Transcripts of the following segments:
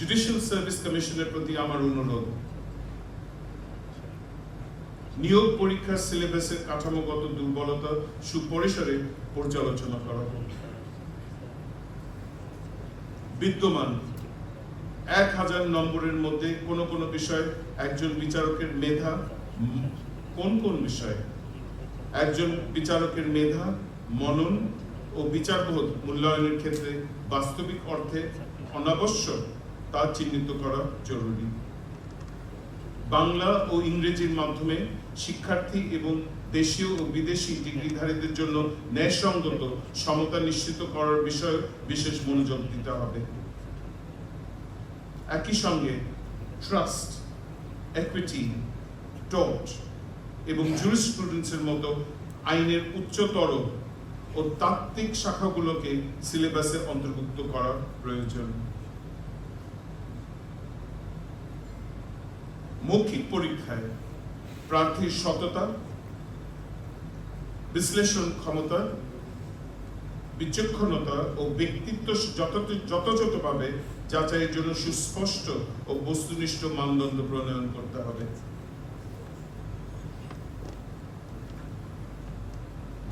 Judicial service কমিশনের প্রতি আমার অনুরোধ। নিয়োগ পরীক্ষার সিলেবাসের কাঠামোগত দুর্বলতা সুপরিসরে পর্যালোচনা করা হোক। বিদ্যমান এক হাজার নম্বরের মধ্যে কোন কোন বিষয়ে একজন বিচারকের মেধা, কোন কোন বিষয়ে? একজন বিচারকের মেধা, মনন ও বিচারবোধ মূল্যায়নের ক্ষেত্রে বাস্তবিক অর্থে অনাবশ্যক। তা চিহ্নিত করা জরুরি। বাংলা ও ইংরেজির মাধ্যমে শিক্ষার্থী এবং দেশীয় ও বিদেশি ডিগ্রিধারীদের জন্য ন্যায়সঙ্গত সমতা নিশ্চিত করার বিষয়ে বিশেষ মনোযোগ দিতে হবে। একই সঙ্গে ট্রাস্ট একুইটি টট এবং জুরিসপ্রুডেন্সের মতো আইনের উচ্চতর ও তাত্ত্বিক শাখাগুলোকে সিলেবাসে অন্তর্ভুক্ত করা প্রয়োজন। মৌখিক পরীক্ষায় প্রার্থীর সততা, বিশ্লেষণ ক্ষমতা, বিচক্ষণতা ও ব্যক্তিত্ব যথাযথভাবে যাচাইয়ের জন্য সুস্পষ্ট ও বস্তুনিষ্ঠ মানদণ্ড প্রণয়ন করতে হবে।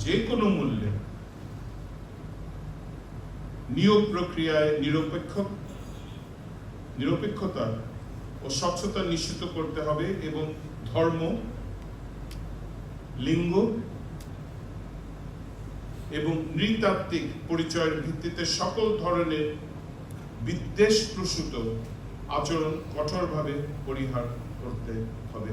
যে কোনো মূল্যে নিয়োগ প্রক্রিয়ায় নিরপেক্ষ, নিরপেক্ষতা ও স্বচ্ছতা নিশ্চিত করতে হবে এবং ধর্ম, লিঙ্গ এবং নৃতাত্ত্বিক পরিচয়ের ভিত্তিতে সকল ধরনের বিদ্বেষ প্রসূত আচরণ কঠোরভাবে পরিহার করতে হবে।